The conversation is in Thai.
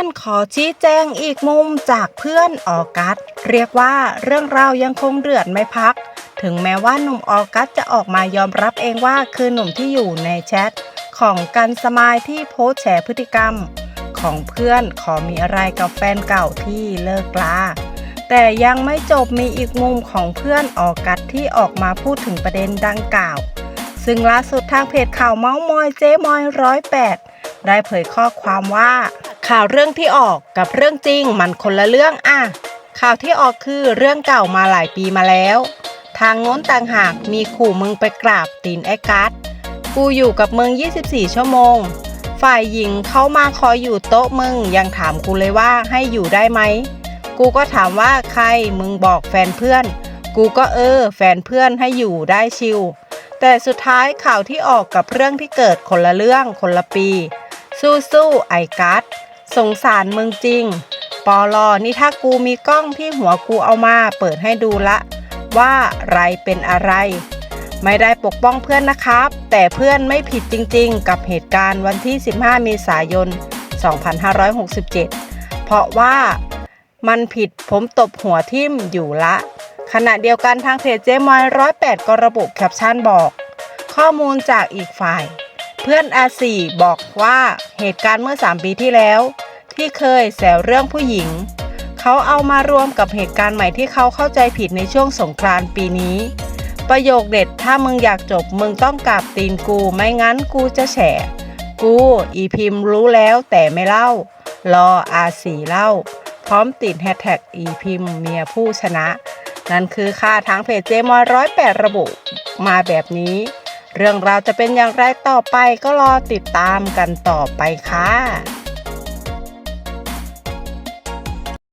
อนขอชี้แจงอีกมุมจากเพื่อนออกัส เรียกว่าเรื่องราวยังคงเดือดไม่พัก ถึงแม้ว่าหนุ่มออกัสจะออกมายอมรับเองว่าคือหนุ่มที่อยู่ในแชทของกันสมายที่โพสแฉพฤติกรรม ของเพื่อนขอมีอะไรกับแฟนเก่าที่เลิกลาแต่ยังไม่จบมีอีกมุมของเพื่อนออกัสที่ออกมาพูดถึงประเด็นดังกล่าว ซึ่งล่าสุดทางเพจข่าวเมาส์มอยเจ๊มอยร้อยแปดได้เผยข้อความว่า ข่าวเรื่องที่ออกกับเรื่องจริงมันคนละเรื่องอะข่าวที่ออกคือเรื่องเก่ามาหลายปีมาแล้ว ทางโน้นต่างหากมีขู่มึงไปกราบตีนไอ้กัสกูอยู่กับมึง 24 ชั่วโมง ฝ่ายหญิงเขามาคอยอยู่โต๊ะมึงยังถามกูเลยว่าให้อยู่ได้ไหม กูก็ถามว่าใครมึงบอกแฟนเพื่อน กูก็เออ แฟนเพื่อนให้อยู่ได้ชิว แต่สุดท้ายข่าวที่ออกกับเรื่องที่เกิดคนละเรื่องคนละปี สู้สู้ๆไอกัส สงสารมึงจริง ปอลอนี่ถ้ากูมีกล้องที่หัวกูเอามาเปิดให้ดูละ ว่าไรเป็นอะไร ไม่ได้ปกป้องเพื่อนนะครับ แต่เพื่อนไม่ผิดจริงๆ กับเหตุการณ์วันที่ 15 เมษายน 2567 เพราะว่ามันผิดผมตบหัวทิ่มอยู่ละ ขณะเดียวกันทางเพจเจมอยร้อยแปดก็ระบุแคปชั่นบอก ข้อมูลจากอีกฝ่าย เพื่อนอาซีบอกว่าเหตุการณ์เมื่อ 3 ปีที่แล้ว ที่เคยแซวเรื่องผู้หญิง เขาเอามารวมกับเหตุการณ์ใหม่ที่เขาเข้าใจผิดในช่วงสงกรานต์ปีนี้ ประโยคเด็ดถ้ามึงอยากจบมึงต้องกราบตีนกูไม่งั้นกูจะแฉกูอีพิมรู้แล้วแต่ไม่เล่า รออาสีเล่า พร้อมติดแฮชแท็กอีพิมเมียผู้ชนะ นั่นคือค่าทางเพจเจมอยร้อยแปดระบุมาแบบนี้ เรื่องราวจะเป็นอย่างไรต่อไปก็รอติดตามกันต่อไปค่ะ